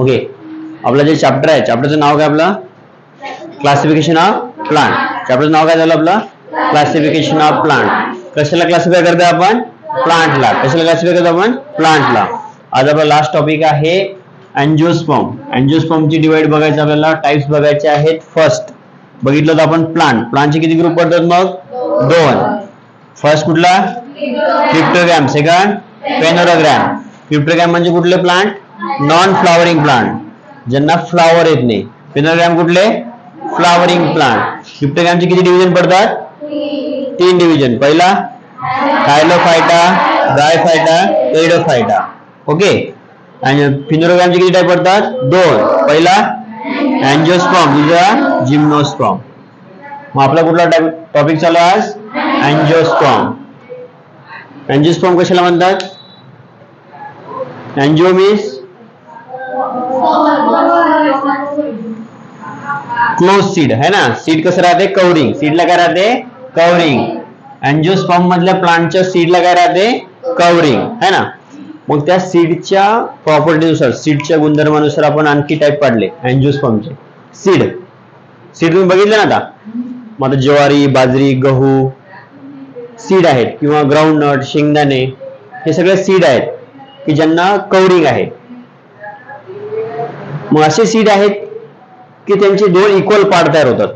Okay आपलं जे chapter आहे चॅप्टरचं नाव काय आपलं? क्लासिफिकेशन ऑफ प्लांट चॅप्टरचं नाव काय झालं आपलं? क्लासिफिकेशन ऑफ प्लांट कशाला क्लासिफाय करतो आपण? प्लांटला कशाला क्लासिफाय करतो आपण? प्लांटला आज आपला लास्ट टॉपिक आहे अँजिओस्पॉम अँजिओस्पॉमची डिवाइड बघायचं आपल्याला टाइप्स बघायचे आहेत फर्स्ट बघितलं तर आपण प्लांट प्लांटचे किती ग्रुप पडतात मग? दोन. फर्स्ट कुठला? क्रिप्टोग्रॅम सेकंड पेनोरोग्रॅम क्रिप्टोग्रॅम म्हणजे कुठले प्लांट नॉन फ्लॉवरिंग प्लांट ज्यांना फ्लॉवर येत नाही. पेनोग्रॅम कुठले? फ्लॉवरिंग प्लांट क्रिप्टोग्रॅमचे किती डिव्हिजन पडतात? तीन डिव्हिजन पहिला थायलोफायटा गायफायटा एडोफायटा ओके आणि फिनोरोग्रॅमचे किती टाईप पडतात? दोन. पहिला अँजिओस्पॉम दुसरा जिम्नोस्पॉम मग आपला कुठला टॉपिक चालू आज? अँजिओस्पॉम अँजिओस्पॉम कशाला म्हणतात? अँजिओ मीन्स क्लोज सीड है ना? सीड कसं राहते? कवरिंग सीडला काय राहते? कवरिंग अँजिओस्पॉम मधल्या प्लांटच्या सीडला काय राहते? कवरिंग है ना? मग त्या सीडच्या प्रॉपर्टीनुसार सीडच्या गुणधर्मानुसार आपण आणखी टाईप पाडले अँजिओस्पॉमचे सीड सीड तुम्ही बघितले ना आता? मग ज्वारी बाजरी गहू सीड आहेत किंवा ग्राउंडनट शेंगदाणे हे सगळे सीड आहेत की ज्यांना कवरिंग आहे. मग असे सीड आहेत की त्यांचे दोन इक्वल पार्ट तयार होतात.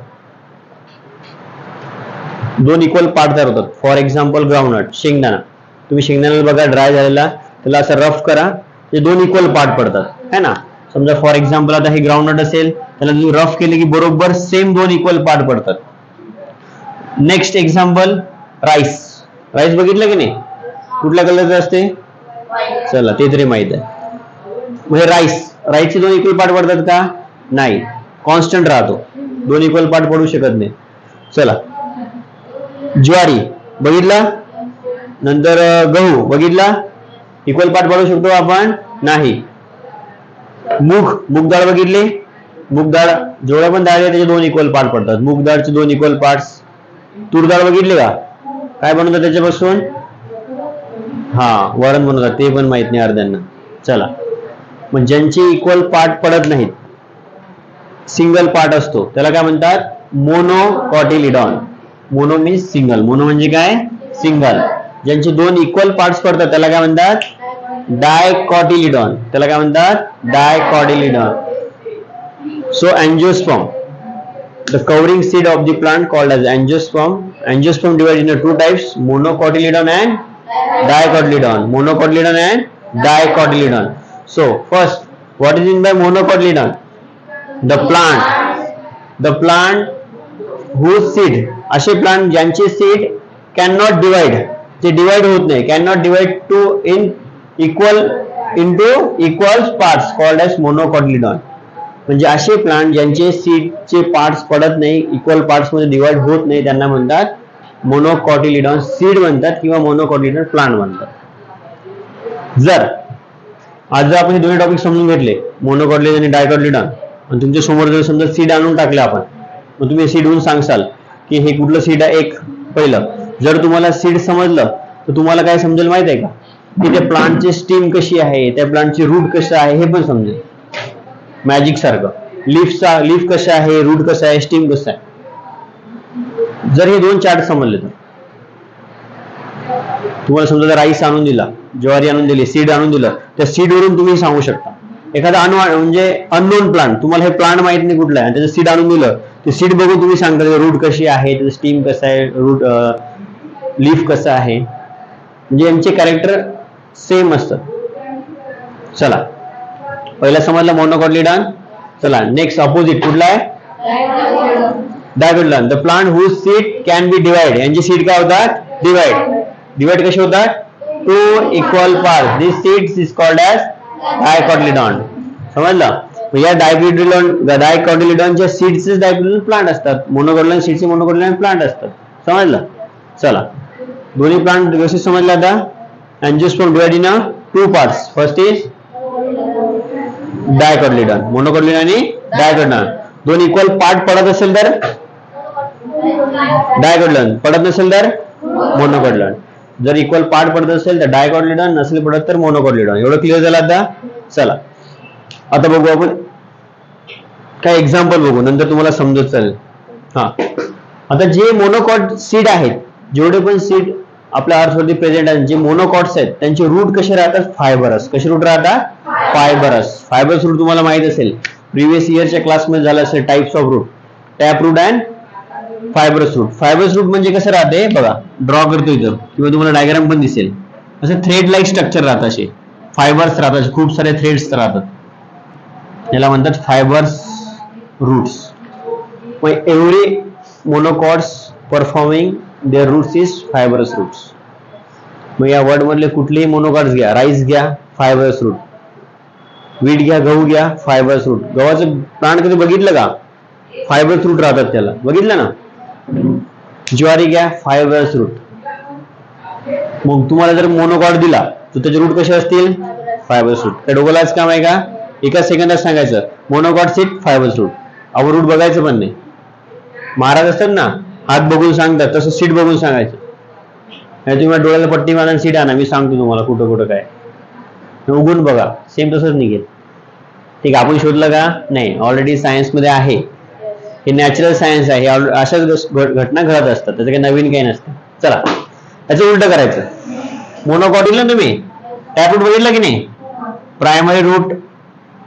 दोन इक्वल पार्ट तयार होतात. फॉर एक्झाम्पल ग्राउंडनट शेंगदाणा. तुम्ही शेंगदाण्याला बघा ड्राय झालेला त्याला असं रफ करा ते दोन इक्वल पार्ट पडतात. है ना? समजा फॉर एक्झाम्पल आता हे ग्राउंडनट असेल त्याला तुम्ही रफ केले की बरोबर सेम दोन इक्वल पार्ट पडतात. नेक्स्ट एक्झाम्पल राईस राईस बघितलं की नाही? कुठल्या कलरचं असते? चला ते तरी माहीत आहे. म्हणजे राईस राईसचे दोन इक्वल पार्ट पडतात का? नाही. कॉन्स्टंट राहतो. दोन इक्वल पार्ट पडू शकत नाही. चला. ज्वारी. बघितला? नंतर गहू. बघितला? इक्वल पार्ट पडू शकतो आपण? नाही. मूग. मूग डाळ बघितली? मूग डाळ जेवढ्या पण डाळ आहे त्याचे दोन इक्वल पार्ट पडतात. मूग डाळचे दोन इक्वल पार्ट्स तूर डाळ बघितले का? काय बनवतात त्याच्यापासून? हा वरण बनवतात ते पण माहीत नाही अर्ध्यांना. चला. मग ज्यांचे इक्वल पार्ट पडत नाहीत सिंगल पार्ट असतो त्याला काय म्हणतात? Monocotyledon mono means single mono म्हणजे काय? सिंगल ज्यांचे दोन इक्वल पार्ट्स पडतात त्याला काय म्हणतात? डायकॉटिलिडॉन त्याला काय म्हणतात? Dicotyledon so angiosperm The covering seed of the plant called as angiosperm. Angiosperm divided into two types, monocotyledon and dicotyledon. Monocotyledon and dicotyledon. So first, what is mean by monocotyledon? The plant. The plant whose seed, असे plant ज्यांचे seed can not divide ते divide होत नाही can not divide two in equal into equal parts called as monocotyledon म्हणजे असे plant ज्यांचे सीडचे parts पडत नाही इक्वल पार्ट्समध्ये डिवाइड होत नाही त्यांना म्हणतात मोनोकॉटिलिडॉन सीड म्हणतात किंवा मोनोकॉटिलिडॉन प्लांट म्हणतात. जर आज जर आपण हे दोन्ही टॉपिक समजून घेतले मोनोकॉटिलिडॉन आणि डायकॉटिलिडॉन आणि तुमच्यासमोर जर समजा सीड आणून टाकले आपण मग तुम्ही सीड होऊन सांगशाल की हे कुठलं सीड आहे एक पहिलं. जर तुम्हाला सीड समजलं तर तुम्हाला काय समजेल माहीत आहे का? की त्या प्लांटची स्टीम कशी आहे त्या प्लांटची रूट कसं आहे हे पण समजेल. मॅजिक सारखं. लिफ्टचा लिफ्ट कसं आहे रूट कसं आहे स्टीम कसं आहे. जर हे दोन चार्ट समजले तर. तुम्हाला समजा जर राईस आणून दिला ज्वारी आणून दिली सीड आणून दिलं त्या सीड वरून तुम्ही सांगू शकता. एखादा अन म्हणजे अननोन प्लांट तुम्हाला हे प्लांट माहीत नाही कुठला आहे. त्याचं सीड आणून दिलं ते सीड बघून तुम्ही सांगता रूट कशी आहे त्याचं स्टीम कसं आहे रूट लीफ कसं आहे. म्हणजे यांचे कॅरेक्टर सेम असतात. चला. पहिला समजला मोनोकॉटलिडॉन चला नेक्स्ट अपोजिट कुठला आहे? Dicotyledon the plant whose seed can be divide यांची सीड काय होतात? डिवाइड डिवाइड कसे होतात? Two equal part this seeds is called as dicotyledon समजलं? या डायकोटिलिडॉन डायकॉटलिडॉनच्या सीड्सचे डायकोटिलिडॉन प्लांट असतात. मोनोकॉटिलिडॉन सीडचे मोनोकॉटिलिडॉन प्लांट असतात. समजलं? चला. दोन्ही प्लांट व्यवस्थित समजला आता. Angiosperm divide in two parts first is dicotyledon monocotyledon आणि डायकॉटिलिडॉन दोन इक्वल पार्ट पडत असेल तर? डायकॉटिलिडॉन पडत नसेल तर? मोनोकॉटिलिडॉन जर इक्वल पार्ट पडत असेल तर डायकॉटलिडॉन नसेल पडत तर मोनोकॉटलिडॉन एवढं क्लिअर झालं आता? चला. आता बघू आपण. काय एक्झाम्पल बघू. नंतर तुम्हाला समजत चालेल. हा. आता जे मोनोकॉट सीड आहेत जेवढे पण सीड आपल्या अर्थवरती प्रेझेंट आहेत जे मोनोकॉट्स आहेत त्यांचे रूट कसे राहतात? फायबरस कसे रूट राहतात? फायबरस फायबरस रूट तुम्हाला माहीत असेल. प्रिव्हियस इयरच्या क्लासमध्ये झालं असेल types of root tap root and fibrous root fibrous root म्हणजे कसं राहते? बघा ड्रॉ करतो इथं. किंवा तुम्हाला डायग्राम पण दिसेल. असं थ्रेड लाईक स्ट्रक्चर राहतात असे. फायबर्स राहतात खूप सारे थ्रेड्स राहतात. याला म्हणतात फायबर्स रूट्स मग every monocots performing their roots is fibrous roots मग या वर्ड मधले कुठलेही मोनोकॉट्स घ्या. राईस घ्या फायबरस रूट वीट घ्या गहू घ्या फायबरस रूट गव्हाचं प्लांट कधी बघितलं का? फायबरस रूट राहतात त्याला. बघितलं ना? ज्वारी घ्या फायबरस रूट मग तुम्हाला जर मोनोकॉट दिला तर त्याचे रूट कसे असतील? फायबरस रूट त्या डोगोलाच काम आहे का? एका सेकंदात सांगायचं. Monocot seed fibrous root our root बघायचं पण नाही. महाराज असतात ना? हात बघून सांगतात तसं सीट बघून सांगायचं. नाही तुम्ही डोळ्याला पट्टी मारा सीट आणा मी सांगतो तुम्हाला कुठं कुठं काय. उघडून बघा सेम तसंच निघेल. ठीक आहे आपण शोधलं का? नाही ऑलरेडी सायन्समध्ये आहे. हे नॅचरल सायन्स आहे हे अशाच घ- घटना घडत असतात त्याचं काही नवीन काही नसतं. चला त्याचं उलट करायचं. मोनोकॉटिल ना तुम्ही? टॅप रूट बघितलं की नाही? प्रायमरी रूट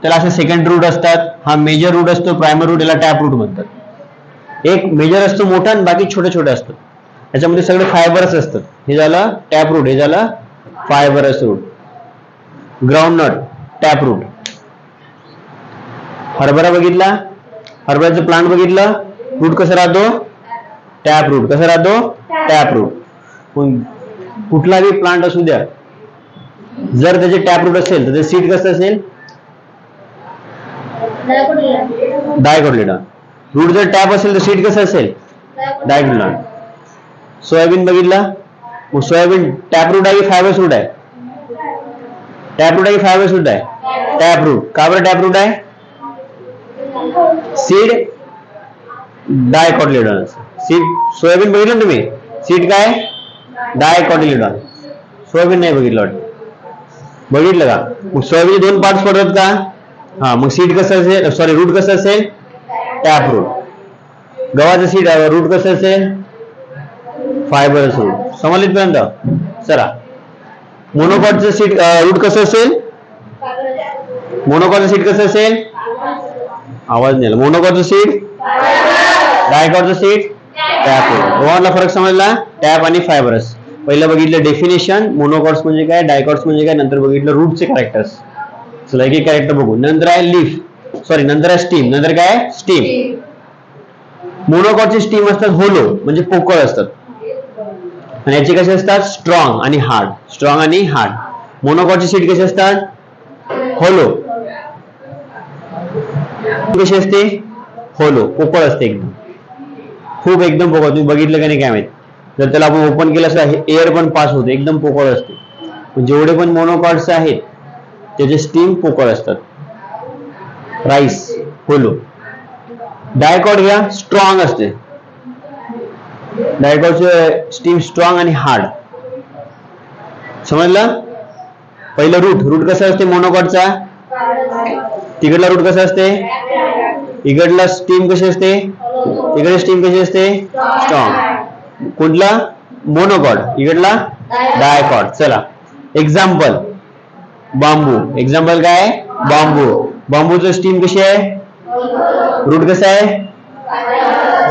त्याला असे सेकंड रूट असतात. हा मेजर रूट असतो प्रायमरी रूट याला टॅप रूट म्हणतात. एक मेजर असतो मोठा आणि बाकी छोटे छोटे असतात. याच्यामध्ये सगळे फायबरच असतात. हे झालं टॅप रूट हे झालं fibrous root groundnut tap root हरभरा बघितला? हरभऱ्याचं प्लांट बघितलं? रूट कसं राहतो? टॅप रूट कसं राहतो? टॅप रूट कुठलाही प्लांट असू द्या. जर त्याचे टॅप रूट असेल तर ते सीड कसं असेल? डायकोटलिडॉन रूट जर टॅप असेल तर सीट कसं असेल? डायगोनल सोयाबीन बघितला? मग सोयाबीन टॅप रूट आहे की फायबर्स रूट आहे? टॅप रूट आहे की फायबर्स रूट आहे? टॅप रूट का बरं टॅप रूट आहे? सीड डायकॉटिलिडॉन सीड सोयाबीन बघितलं ना तुम्ही? सीड काय? डायकॉटिलिडॉन सोयाबीन नाही बघितलं वाटतं. बघितलं का? मग सोयाबीन दोन पार्ट्स पडतात का? हा मग सीड कसं असेल? सॉरी रूट कसं असेल? टॅप रूट गव्हाचं सीड रूट कसं असेल? फायबरच रूट समजले पर्यंत चला. मोनोकॉटचं सीट रूट कसं असेल? मोनोकॉटचं सीट कसं असेल? आवाज नाही मोनोकॉटचं सीट डायकॉटचं सीट टॅप दोघांना फरक समजला? टॅप आणि फायबरस पहिलं बघितलं डेफिनेशन मोनोकॉट्स म्हणजे काय? डायकॉट्स म्हणजे काय? नंतर बघितलं रूटचे कॅरेक्टर्स चला एक एक कॅरेक्टर बघू. नंतर आहे लीफ सॉरी नंतर स्टीम नंतर काय? स्टीम मोनोकॉटचे स्टीम असतात होलो म्हणजे पोकळ असतात. आणि याचे कसे असतात? स्ट्रॉंग आणि हार्ड स्ट्रॉंग आणि हार्ड मोनोकॉटचे सीट कसे असतात? होलो कशी असते? होलो पोकळ असते एकदम. खूप एकदम पोकळ. तुम्ही बघितलं का नाही काय माहीत? जर त्याला आपण ओपन केलं असं एअर पण पास होते. एकदम पोकळ असते. जेवढे पण मोनोकॉट्स आहेत त्याचे स्टीम पोकळ असतात. Rice hollow. डायकॉट घ्या स्ट्रॉंग असते. डायकॉटचे स्टीम स्ट्रॉंग आणि हार्ड. समजलं? पहिलं रूट. रूट कसं असते मोनोकॉटचा? तिकडला रूट कसं असते? इकडला स्टीम कशी असते? इकडे स्टीम कशी असते? स्ट्रॉंग. कुठला? मोनोकॉड इकडला डायकॉड चला. एक्झाम्पल बांबू. एक्झाम्पल काय? बांबू. बांबूचं स्टीम कशी आहे? रूट कसं आहे?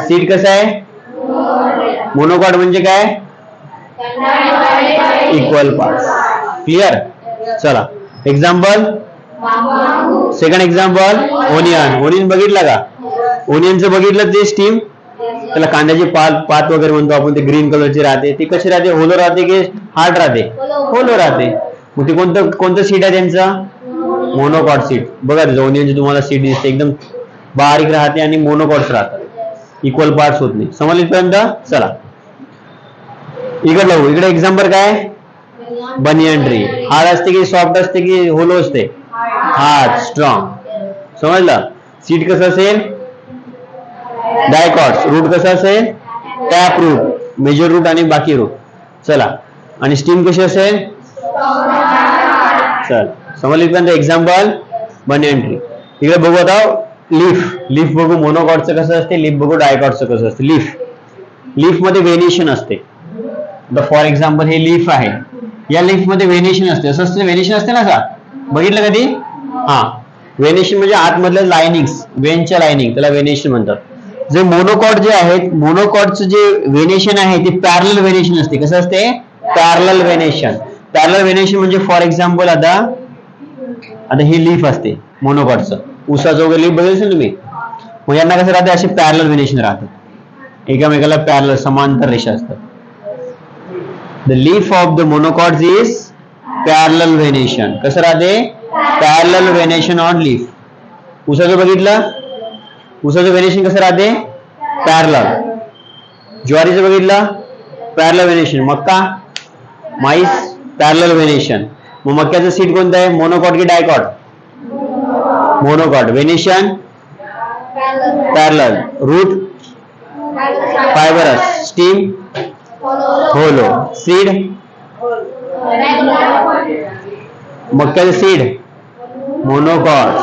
सीट कसं आहे? मोनोकॉट म्हणजे काय? इक्वल पार्ट क्लिअर चला. Example second example onion onion बघितला का? ओनियनचं बघितलं ते स्टीम त्याला कांद्याची पात पात वगैरे म्हणतो आपण ते ग्रीन कलरची राहते. ती कशी राहते? होलो राहते की हार्ड राहते? होलो राहते. मग ते कोणतं कोणतं सीट आहे त्यांचं? मोनोकॉट सीट बघा त्याचं तुम्हाला सीट दिसते. एकदम बारीक राहते आणि मोनोकॉट्स राहतात. इक्वल पार्ट्स होत नाही. समजले पर्यंत चला. इकडे लावू इकडे एक्झाम्पल काय? बनियन ट्री हार्ड असते की सॉफ्ट असते की होलो असते? हार्ड स्ट्रॉंग समजलं? सीट कसं असेल? डायकॉट्स रूट कसं असेल? टॅप रूट मेजर रूट आणि बाकी रूट चला. आणि स्टीम कशी असेल? चल समजली एक्झाम्पल बनियन एंट्री इकडे बघू आता लिफ लिफ बघू मोनोकॉडचं कसं असते लिफ बघू डायकॉडचं कसं असते. लिफ लिफमध्ये व्हेनिएशन असते फॉर एक्झाम्पल हे लिफ आहे. या लिफमध्ये व्हेनिएशन असते. असं असते व्हेनिएशन असते ना का बघितलं कधी? हा. व्हेनिएशन म्हणजे आतमधलं लायनिंग वेनच्या लायनिंग त्याला व्हेनिएशन म्हणतात. जे मोनोकॉट जे आहेत मोनोकॉडचं जे वेनेशन आहे ते पॅरल व्हेनिएशन असते. कसं असते? पॅरल वेनेशन पॅरल वेनेशन म्हणजे फॉर एक्झाम्पल आता आता ही लीफ असते मोनोकॉटचं उसाचं वगैरे लीफ बघितलं तुम्ही? मग यांना कसं राहते? असे पॅरल वेनेशन राहतात. एकामेकाला पॅरल समांतर रेषा असतात. The leaf of the monocots is parallel venation कसं राहते? पॅरल व्हेनेशन ऑन लीफ उसाचं बघितलं? उसाचं व्हेनेशन कसं राहते? पॅरल ज्वारीचं बघितलं? पॅरल व्हेनेशन मक्का? माईस? पॅरल व्हेनेशन मग मक्याचं सीट कोणतं आहे? मोनोकॉट की dicot monocot venation parallel root fibrous stem hollow seed मक्याचं सीड मोनोकॉट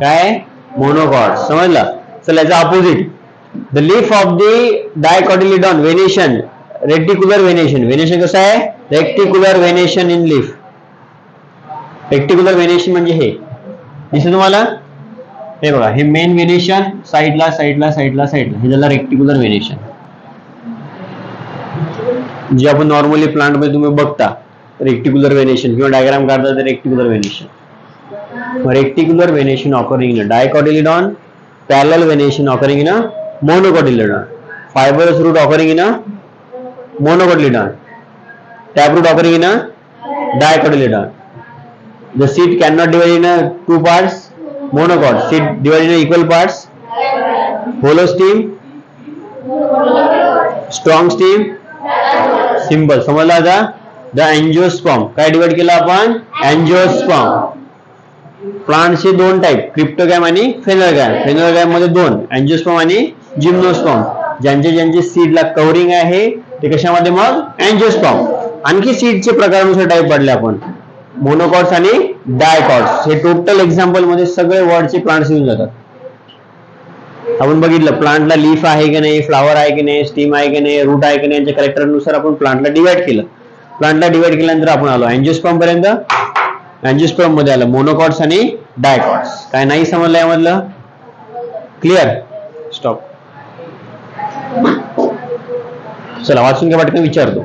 काय? मोनोकॉट समजलं? चल याचा opposite the leaf of the dicotyledon venation reticular venation venation कसं आहे? Reticular venation in leaf reticular venation म्हणजे हे. दिसतं मेन व्हेनेशन साईडला साईडला साईडला साईडला हे झालं रेक्टिक्युलर व्हेनेशन जे आपण नॉर्मली प्लांट मध्ये तुम्ही बघता रेक्टिक्युलर व्हेनेशन किंवा डायग्राम काढता तर reticular venation reticular venation occurring in dicotyledon parallel venation occurring in monocotyledon fibrous root occurring in monocotyledon tap root occurring in dicotyledon the seed cannot divide in a two parts monocot. Seed divided in equal parts hollow stem strong stem simple समजला आता? The अँजिओस्पॉम काय divide केलं आपण? अँजिओस्पॉम प्लांटचे दोन type क्रिप्टोगॅम आणि फेनोगॅम फेनोगॅममध्ये दोन अँजिओस्पॉम आणि जिम्नोस्पॉम ज्यांचे ज्यांचे सीडला कव्हरिंग आहे ते कशामध्ये मग? अँजिओस्पॉम आणखी सीडचे प्रकारानुसार टाईप पडले आपण. मोनोकॉट्स आणि डायकॉर्ड्स हे टोटल एक्झाम्पलमध्ये सगळे वर्डचे प्लांट्स येऊन जातात. आपण बघितलं प्लांटला लीफ आहे की नाही फ्लावर आहे की नाही स्टीम आहे की नाही रूट आहे की नाही यांच्या कॅरेक्टरनुसार आपण प्लांटला डिवाइड केलं. प्लांटला डिवाइड केल्यानंतर आपण आलो. अँजिओस्पॉम पर्यंत अँजिओस्पॉममध्ये आलं. मोनोकॉट्स आणि डायकॉर्ड्स काय नाही समजलं यामधलं? क्लिअर स्टॉप चला वाचून घ्या वाटतं विचारतो.